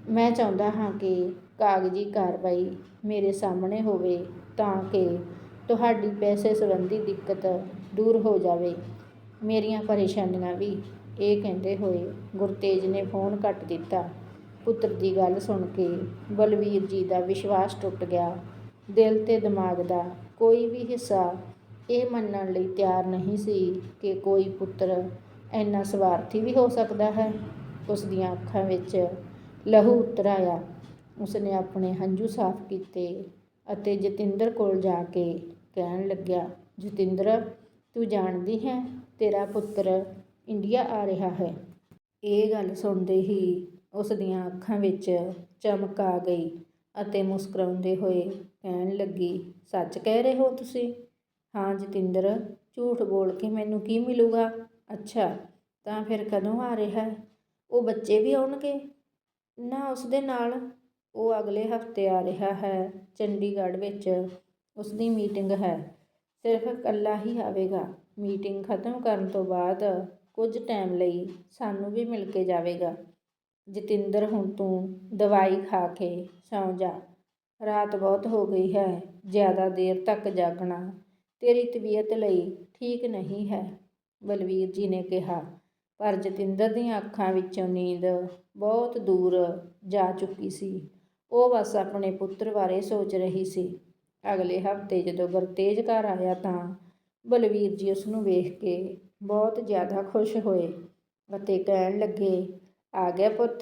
ਮੈਂ ਚਾਹੁੰਦਾ ਹਾਂ ਕਿ ਕਾਗਜ਼ੀ ਕਾਰਵਾਈ ਮੇਰੇ ਸਾਹਮਣੇ ਹੋਵੇ ਤਾਂ ਕਿ ਤੁਹਾਡੀ ਪੈਸੇ ਸੰਬੰਧੀ ਦਿੱਕਤ ਦੂਰ ਹੋ ਜਾਵੇ। ਮੇਰੀਆਂ ਪਰੇਸ਼ਾਨੀਆਂ ਵੀ, ਇਹ ਕਹਿੰਦੇ ਹੋਏ ਗੁਰਤੇਜ ਨੇ ਫੋਨ ਕੱਟ ਦਿੱਤਾ। ਪੁੱਤਰ ਦੀ ਗੱਲ ਸੁਣ ਕੇ ਬਲਵੀਰ ਜੀ ਦਾ ਵਿਸ਼ਵਾਸ ਟੁੱਟ ਗਿਆ। ਦਿਲ ਤੇ ਦਿਮਾਗ ਦਾ ਕੋਈ ਵੀ ਹਿੱਸਾ ਇਹ ਮੰਨਣ ਲਈ ਤਿਆਰ ਨਹੀਂ ਸੀ ਕਿ ਕੋਈ ਪੁੱਤਰ ਇੰਨਾ ਸਵਾਰਥੀ ਵੀ ਹੋ ਸਕਦਾ ਹੈ। ਉਸ ਦੀਆਂ ਅੱਖਾਂ ਵਿੱਚ ਲਹੂ ਉਤਰ ਆਇਆ। ਉਸਨੇ ਆਪਣੇ ਹੰਝੂ ਸਾਫ਼ ਕੀਤੇ ਅਤੇ ਜਤਿੰਦਰ ਕੋਲ ਜਾ ਕੇ ਕਹਿਣ ਲੱਗਿਆ, ਜਤਿੰਦਰ, ਤੂੰ ਜਾਣਦੀ ਹੈ, ਤੇਰਾ ਪੁੱਤਰ ਇੰਡੀਆ ਆ ਰਿਹਾ ਹੈ। ਇਹ ਗੱਲ ਸੁਣਦੇ ਹੀ ਉਸ ਦੀਆਂ ਅੱਖਾਂ ਵਿੱਚ ਚਮਕ ਆ ਗਈ। ਅਤੇ ਮੁਸਕਰਾਉਂਦੇ ਹੋਏ ਕਹਿਣ ਲੱਗੀ, ਸੱਚ ਕਹਿ ਰਹੇ ਹੋ ਤੁਸੀਂ? ਹਾਂ ਜਤਿੰਦਰ, ਝੂਠ ਬੋਲ ਕੇ ਮੈਨੂੰ ਕੀ ਮਿਲੂਗਾ? ਅੱਛਾ, ਤਾਂ ਫਿਰ ਕਦੋਂ ਆ ਰਿਹਾ? ਉਹ ਬੱਚੇ ਵੀ ਆਉਣਗੇ? ਨਾ ਉਸ ਦੇ ਨਾਲ? ਉਹ ਅਗਲੇ ਹਫ਼ਤੇ ਆ ਰਿਹਾ ਹੈ ਚੰਡੀਗੜ੍ਹ ਵਿੱਚ। ਉਸ ਦੀ ਮੀਟਿੰਗ ਹੈ। ਸਿਰਫ ਇਕੱਲਾ ਹੀ ਆਵੇਗਾ। ਮੀਟਿੰਗ ਖਤਮ ਕਰਨ ਤੋਂ ਬਾਅਦ ਕੁਝ ਟਾਈਮ ਲਈ ਸਾਨੂੰ ਵੀ ਮਿਲ ਕੇ ਜਾਵੇਗਾ। ਜਤਿੰਦਰ ਹੁਣ ਤੂੰ ਦਵਾਈ ਖਾ ਕੇ ਸੌਂ ਜਾ। ਰਾਤ ਬਹੁਤ ਹੋ ਗਈ ਹੈ, ਜ਼ਿਆਦਾ ਦੇਰ ਤੱਕ ਜਾਗਣਾ। ਤੇਰੀ ਤਬੀਅਤ ਲਈ ਠੀਕ ਨਹੀਂ ਹੈ, ਬਲਵੀਰ ਜੀ ਨੇ ਕਿਹਾ। ਪਰ ਜਤਿੰਦਰ ਦੀਆਂ ਅੱਖਾਂ ਵਿੱਚੋਂ ਨੀਂਦ ਬਹੁਤ ਦੂਰ ਜਾ ਚੁੱਕੀ ਸੀ। ਉਹ ਬਸ ਆਪਣੇ ਪੁੱਤਰ ਬਾਰੇ ਸੋਚ ਰਹੀ ਸੀ। ਅਗਲੇ ਹਫ਼ਤੇ ਜਦੋਂ ਗੁਰਤੇਜ ਘਰ ਆਇਆ ਤਾਂ ਬਲਵੀਰ ਜੀ ਉਸ ਨੂੰ ਵੇਖ ਕੇ ਬਹੁਤ ਜ਼ਿਆਦਾ ਖੁਸ਼ ਹੋਏ ਅਤੇ ਕਹਿਣ ਲੱਗੇ ਆ ਗਿਆ ਪੁੱਤ,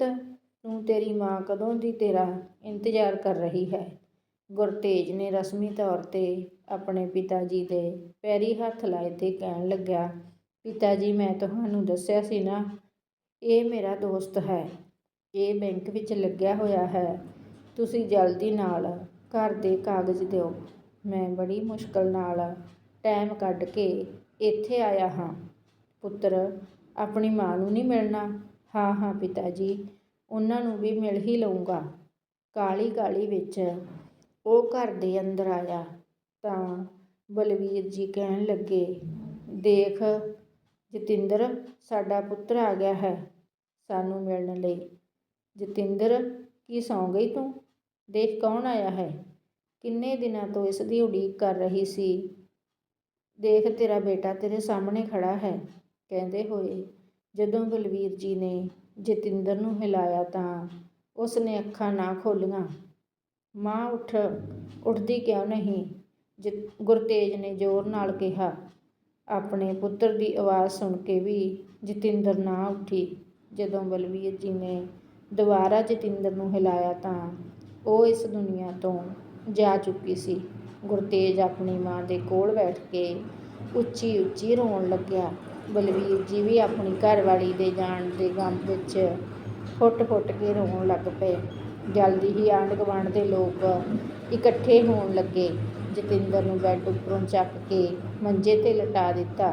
ਤੂੰ ਤੇਰੀ ਮਾਂ ਕਦੋਂ ਦੀ ਤੇਰਾ ਇੰਤਜ਼ਾਰ ਕਰ ਰਹੀ ਹੈ? ਗੁਰਤੇਜ ਨੇ ਰਸਮੀ ਤੌਰ ਤੇ ਆਪਣੇ ਪਿਤਾ ਜੀ ਦੇ ਪੈਰੀ ਹੱਥ ਲਾਏ ਤੇ ਕਹਿਣ ਲੱਗਿਆ ਪਿਤਾ ਜੀ ਮੈਂ ਤੁਹਾਨੂੰ ਦੱਸਿਆ ਸੀ ਨਾ, ਇਹ ਮੇਰਾ ਦੋਸਤ ਹੈ। ਇਹ ਬੈਂਕ ਵਿੱਚ ਲੱਗਿਆ ਹੋਇਆ ਹੈ। ਤੁਸੀਂ ਜਲਦੀ ਨਾਲ ਘਰ ਦੇ ਕਾਗਜ਼ ਦਿਓ। ਮੈਂ ਬੜੀ ਮੁਸ਼ਕਲ ਨਾਲ ਟਾਈਮ ਕੱਢ ਕੇ ਇੱਥੇ ਆਇਆ ਹਾਂ। ਪੁੱਤਰ, ਆਪਣੀ ਮਾਂ ਨੂੰ ਨਹੀਂ ਮਿਲਣਾ। ਹਾਂ ਹਾਂ ਪਿਤਾ ਜੀ, ਉਹਨਾਂ ਨੂੰ ਵੀ ਮਿਲ ਹੀ ਲਊਂਗਾ। ਕਾਹਲੀ ਕਾਲੀ ਵਿੱਚ ਉਹ ਘਰ ਦੇ ਅੰਦਰ ਆਇਆ ਤਾਂ ਬਲਵੀਰ ਜੀ ਕਹਿਣ ਲੱਗੇ, ਦੇਖ, ਜਤਿੰਦਰ, ਸਾਡਾ ਪੁੱਤਰ ਆ ਗਿਆ ਹੈ ਸਾਨੂੰ ਮਿਲਣ ਲਈ। ਜਤਿੰਦਰ, ਕੀ ਸੌਂ ਗਈ ਤੂੰ? ਦੇਖ ਕੌਣ ਆਇਆ ਹੈ? ਕਿੰਨੇ ਦਿਨਾਂ ਤੋਂ ਇਸ ਦੀ ਉਡੀਕ ਕਰ ਰਹੀ ਸੀ? ਦੇਖ ਤੇਰਾ ਬੇਟਾ ਤੇਰੇ ਸਾਹਮਣੇ ਖੜਾ ਹੈ। ਕਹਿੰਦੇ ਹੋਏ ਜਦੋਂ ਬਲਵੀਰ ਜੀ ਨੇ ਜਤਿੰਦਰ ਨੂੰ ਹਿਲਾਇਆ ਤਾਂ ਉਸ ਨੇ ਅੱਖਾਂ ਨਾ ਖੋਲ੍ਹੀਆਂ ਮਾਂ ਉੱਠ, ਉੱਠਦੀ ਕਿਉਂ ਨਹੀਂ? ਜ, ਗੁਰਤੇਜ ਨੇ ਜ਼ੋਰ ਨਾਲ ਕਿਹਾ। ਆਪਣੇ ਪੁੱਤਰ ਦੀ ਆਵਾਜ਼ ਸੁਣ ਕੇ ਵੀ ਜਤਿੰਦਰ ਨਾ ਉੱਠੀ। ਜਦੋਂ ਬਲਵੀਰ ਜੀ ਨੇ ਦੁਬਾਰਾ ਜਤਿੰਦਰ ਨੂੰ ਹਿਲਾਇਆ ਤਾਂ ਉਹ ਇਸ ਦੁਨੀਆ ਤੋਂ ਜਾ ਚੁੱਕੀ ਸੀ। ਗੁਰਤੇਜ ਆਪਣੀ ਮਾਂ ਦੇ ਕੋਲ ਬੈਠ ਕੇ ਉੱਚੀ ਉੱਚੀ ਰੋਣ ਲੱਗਿਆ। ਬਲਵੀਰ ਜੀ ਵੀ ਆਪਣੀ ਘਰਵਾਲੀ ਦੇ ਜਾਣ ਦੇ ਗਮ ਵਿੱਚ ਫੁੱਟ ਫੁੱਟ ਕੇ ਰੋਣ ਲੱਗ ਪਏ। ਜਲਦੀ ਹੀ ਆਂਢ ਗੁਆਂਢ ਦੇ ਲੋਕ ਇਕੱਠੇ ਹੋਣ ਲੱਗੇ। ਜਤਿੰਦਰ ਨੂੰ ਬੈੱਡ ਉੱਪਰੋਂ ਚੱਕ ਕੇ ਮੰਜੇ 'ਤੇ ਲਟਾ ਦਿੱਤਾ।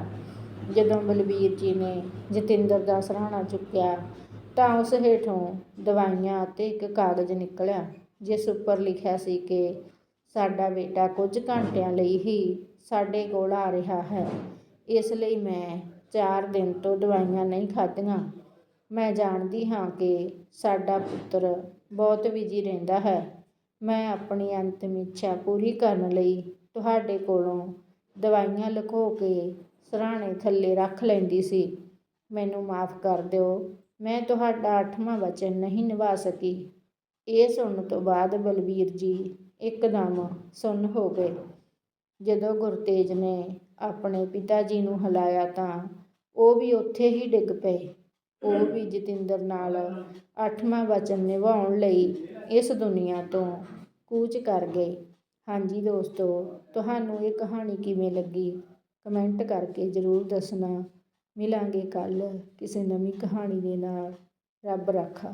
ਜਦੋਂ ਬਲਵੀਰ ਜੀ ਨੇ ਜਤਿੰਦਰ ਦਾ ਸਰਾਣਾ ਚੁੱਕਿਆ ਤਾਂ ਉਸ ਹੇਠੋਂ ਦਵਾਈਆਂ ਅਤੇ ਇੱਕ ਕਾਗਜ਼ ਨਿਕਲਿਆ, ਜਿਸ ਉੱਪਰ ਲਿਖਿਆ ਸੀ ਕਿ, ਸਾਡਾ ਬੇਟਾ ਕੁਝ ਘੰਟਿਆਂ ਲਈ ਹੀ ਸਾਡੇ ਕੋਲ ਆ ਰਿਹਾ ਹੈ। ਇਸ ਲਈ ਮੈਂ ਚਾਰ ਦਿਨ ਤੋਂ ਦਵਾਈਆਂ ਨਹੀਂ ਖਾਧੀਆਂ। ਮੈਂ ਜਾਣਦੀ ਹਾਂ ਕਿ ਸਾਡਾ ਪੁੱਤਰ ਬਹੁਤ ਬਿਜ਼ੀ ਰਹਿੰਦਾ ਹੈ। ਮੈਂ ਆਪਣੀ ਅੰਤਿਮ ਇੱਛਾ ਪੂਰੀ ਕਰਨ ਲਈ ਤੁਹਾਡੇ ਕੋਲੋਂ ਦਵਾਈਆਂ ਲੁਕੋ ਕੇ ਸਰਾਣੇ ਥੱਲੇ ਰੱਖ ਲੈਂਦੀ ਸੀ। ਮੈਨੂੰ ਮਾਫ ਕਰ ਦਿਓ, ਮੈਂ ਤੁਹਾਡਾ ਅੱਠਵਾਂ ਵਚਨ ਨਹੀਂ ਨਿਭਾ ਸਕੀ। ਇਹ ਸੁਣਨ ਤੋਂ ਬਾਅਦ ਬਲਬੀਰ ਜੀ ਇੱਕਦਮ ਸੁੰਨ ਹੋ ਗਏ। ਜਦੋਂ ਗੁਰਤੇਜ ਨੇ ਆਪਣੇ ਪਿਤਾ ਜੀ ਨੂੰ ਹਿਲਾਇਆ ਤਾਂ ਉਹ ਵੀ ਉੱਥੇ ਹੀ ਡਿੱਗ ਪਏ। ਉਹ ਵੀ ਜਤਿੰਦਰ ਨਾਲ ਅੱਠਵਾਂ ਵਚਨ ਨਿਭਾਉਣ ਲਈ ਇਸ ਦੁਨੀਆ ਤੋਂ ਕੂਚ ਕਰ ਗਏ। ਹਾਂਜੀ ਦੋਸਤੋ, ਤੁਹਾਨੂੰ ਇਹ ਕਹਾਣੀ ਕਿਵੇਂ ਲੱਗੀ? ਕਮੈਂਟ ਕਰਕੇ ਜ਼ਰੂਰ ਦੱਸਣਾ। ਮਿਲਾਂਗੇ ਕੱਲ੍ਹ ਕਿਸੇ ਨਵੀਂ ਕਹਾਣੀ ਦੇ ਨਾਲ। ਰੱਬ ਰਾਖਾ।